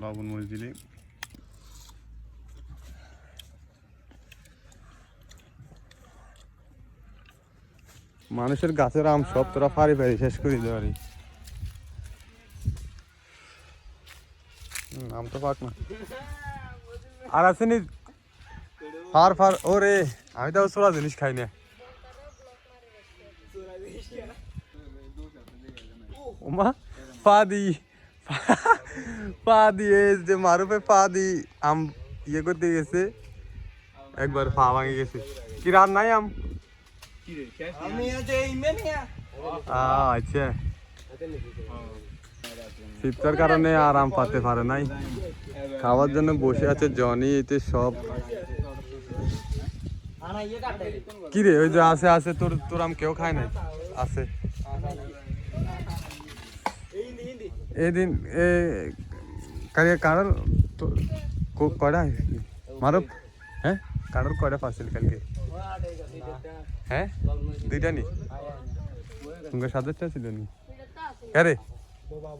লবণ মরিচ দিলে। মানুষের গাছের আম সব তোরা ফারি ফারি শেষ করে দিতে পারি আম তো পাক না। আর আছে নি? ফার ফার ওরে আমি তো সোলা জিনিস খাই না। ওমা পা দি পা দিয়ে যে মারুপে পা দি আম ইয়ে করতে গেছে। একবার পা ভাঙে গেছে। কি রান নাই আম? আচ্ছা। শীতের কারণে আরাম পাতে পারে নাই। খাওয়ার জন্য বসে আছে জনি, এতে সব। কি রে, ওই যে আছে আছে তোর তোর আম কেউ খায় নাই? আছে এদিন এ কারে কারোর কয়টা মারব হ্যাঁ? কারোর কয়টা পাচ্ছিল কালকে? হ্যাঁ? দুইটা নি? তোমার সাতটা ছিল নি? কারে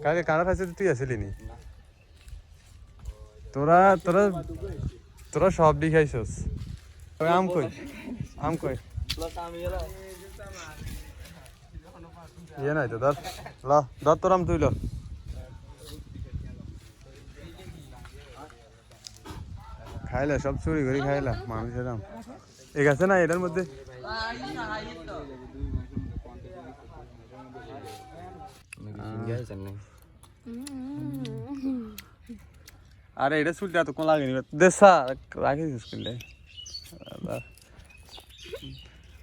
কালকে কারা পাইছে তুই আসিলি নি? তোরা তোরা তোরা সব দি খাইছস। আম কই? আম কই? এলা ইয়ে নাই তো ধর ল ধর তোর আম তুই ল। খাইলা সব চুরি করে খাইলা মানুষের আম। এ গেছে না এটার মধ্যে? আরে এটা চুলটা কোন লাগেনি দেশা রাখি দিস কিনলে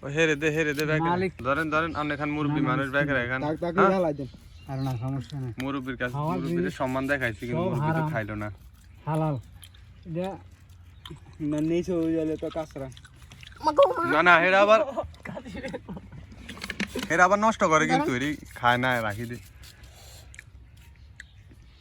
ও হেরে দে হেরে দে ব্যাগ ধরেন ধরেন আপনি এখান মুরব্বী মানুষ ব্যাগ রাখেন হ্যাঁ? ঢালাই দেন। আর না সমস্যা নাই। মুরব্বীর কাছে মুরব্বীর সম্মান দেখাইছি কিন্তু মুরব্বী তো খাইলো না। হালাল। এটা না নেই সো গেলে তো কাসরা না না হেরা আবার হেরা আবার নষ্ট করে কিন্তু খায় না রাখি দে।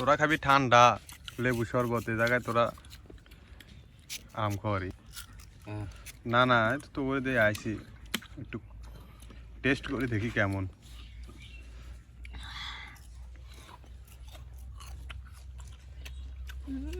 তোরা খাবি ঠান্ডা লেবু শরবত এই জায়গায় তোরা আম খাওয়ারি। না না এই তো তো করে দিয়ে আইসি। একটু টেস্ট করে দেখি কেমন। হুম।